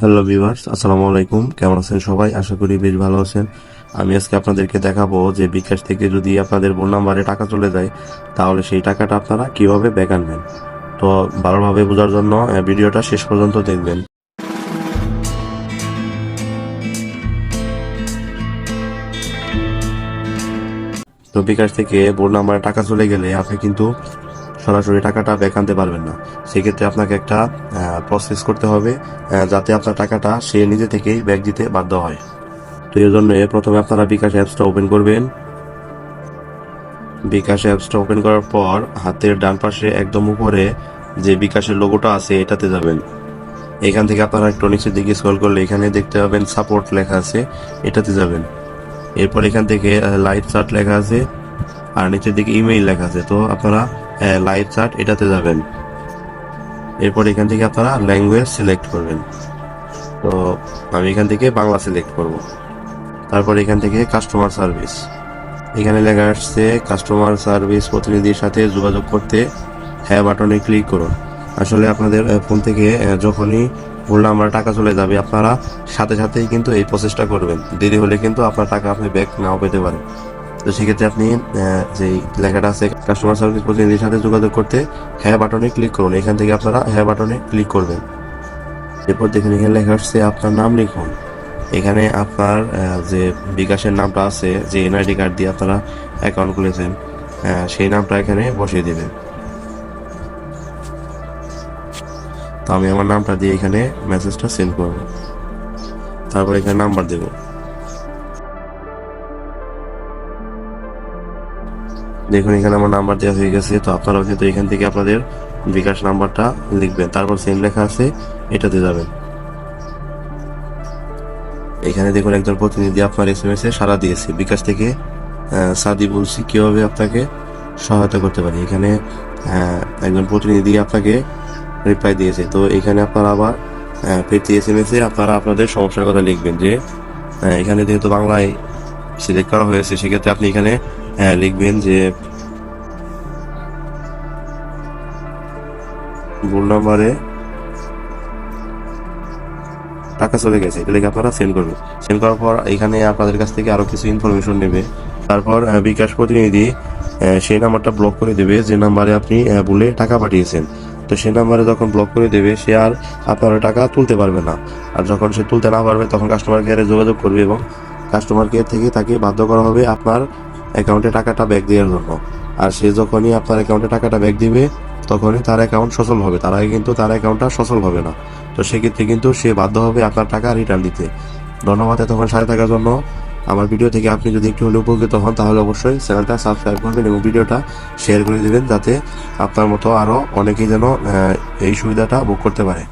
Hello viewers আসসালামু আলাইকুম কেমন আছেন সবাই? আশা করি বেশ ভালো আছেন। আমি আজকে আপনাদেরকে দেখাবো যে বিকাশ থেকে যদি আপনাদের বোন নাম্বারে টাকা চলে যায়, তাহলে সেই টাকাটা আপনারা কীভাবে ব্যাক আনবেন? তো ভালোভাবে বোঝার জন্য ভিডিওটা শেষ পর্যন্ত দেখবেন। তো বিকাশ থেকে বোন নাম্বারে টাকা চলে গেলে আপনি কিন্তু সরাসরি টাকাটা ব্যাক আনতে পারবেন না। সেক্ষেত্রে আপনাকে একটা প্রসেস করতে হবে যাতে আপনার টাকাটা সে নিজে থেকেই ব্যাক দিতে বাধ্য হয়। তো এই জন্য প্রথমে আপনারা বিকাশ অ্যাপসটা ওপেন করবেন। বিকাশ অ্যাপসটা ওপেন করার পর হাতের ডান পাশে একদম উপরে যে বিকাশের লোগোটা আছে, এটাতে যাবেন। এখান থেকে আপনারা একটু নিচের দিকে স্ক্রল করলে এখানে দেখতে পাবেন সাপোর্ট লেখা আছে, এটাতে যাবেন। এরপর এখান থেকে লাইভ চার্ট লেখা আছে, আর নিচের দিকে ইমেইল লেখা আছে। তো আপনারা লাইভ চার্ট এটাতে যাবেন। এরপর এখান থেকে আপনারা ল্যাঙ্গুয়েজ সিলেক্ট করবেন। তো আমি এখান থেকে বাংলা সিলেক্ট করব। তারপর এখান থেকে কাস্টমার সার্ভিস এখানে লেখা আসছে কাস্টমার সার্ভিস প্রতিনিধির সাথে যোগাযোগ করতে হ্যাঁ বাটনে ক্লিক করুন। আসলে আপনাদের ফোন থেকে যখনই ভুল নাম্বার টাকা চলে যাবে, আপনারা সাথে সাথেই কিন্তু এই প্রসেসটা করবেন। দেরি হলে কিন্তু আপনার টাকা আপনি ব্যাক নাও পেতে পারেন। তো সেক্ষেত্রে আপনি যেই লেখাটা আছে কাস্টমার সার্ভিস প্রতিনিধির সাথে যোগাযোগ করতে হ্যাঁ বাটনে ক্লিক করুন। এখান থেকে আপনারা হ্যাঁ বাটনে ক্লিক করবেন। এরপর দেখেন, এখানে লেখা আসছে আপনার নাম লিখুন। এখানে আপনার যে বিকাশের নামটা আছে, যে এনআইডি কার্ড দিয়ে আপনারা অ্যাকাউন্ট খুলেছেন সেই নামটা এখানে বসিয়ে দেবেন। তো আমি আমার নামটা দিয়ে এখানে মেসেজটা সেন্ড করব। তারপর এখানে নাম্বার দেব। দেখুন, এখানে আমার নাম্বার দেওয়া হয়ে গেছে, তো আপনারাও কিন্তু এখান থেকে আপনাদের বিকাশ নাম্বারটা লিখবেন। তারপর সেম লেখা আছে, এটাতে যাবেন। এখানে দেখুন, একজন প্রতিনিধি আপনার এস এম এস এ সারা দিয়েছে। বিকাশ থেকে সাদি বলছি, কীভাবে আপনাকে সহায়তা করতে পারি? এখানে একজন প্রতিনিধি আপনাকে রিপ্লাই দিয়েছে। তো এখানে আপনারা আবার প্রতি এস এম এস এ আপনারা আপনাদের সমস্যার কথা লিখবেন যে এখানে যেহেতু বাংলায় সিলেক্ট করা হয়েছে, সেক্ষেত্রে আপনি এখানে আহ, লিখবেন যে ভুল নাম্বারে টাকা চলে গেছে এটা লিখে আপনারা সেন্ড করবেন। সেন্ড করার পর এখানে আপনাদের কাছ থেকে আরও কিছু ইনফরমেশন নেবে। তারপর বিকাশ প্রতিনিধি সেই নাম্বারটা ব্লক করে দেবে যে নাম্বারে আপনি ভুলে টাকা পাঠিয়েছেন। তো সেই নাম্বারে যখন ব্লক করে দেবে সে আর আপনার টাকা তুলতে পারবে না। আর যখন সে তুলতে না পারবে তখন কাস্টমার কেয়ারে যোগাযোগ করবে এবং কাস্টমার কেয়ার থেকে তাকে বাধ্য করা হবে আপনার অ্যাকাউন্টে টাকাটা ব্যাক দেওয়ার জন্য আর সে যখনই আপনার অ্যাকাউন্টে টাকাটা ব্যাক দিবে, তখনই তার অ্যাকাউন্ট সচল হবে। তার আগে কিন্তু তার অ্যাকাউন্টটা সচল হবে না। তো সেক্ষেত্রে কিন্তু সে বাধ্য হবে আপনার টাকা রিটার্ন দিতে। ধন্যবাদ এতক্ষণ সাথে থাকার জন্য। আমার ভিডিও থেকে আপনি যদি একটু হলে উপকৃত হন, তাহলে অবশ্যই চ্যানেলটা সাবস্ক্রাইব করবেন এবং ভিডিওটা শেয়ার করে দিবেন, যাতে আপনার মতো আরও অনেকেই যেন এই সুবিধাটা বুক করতে পারে।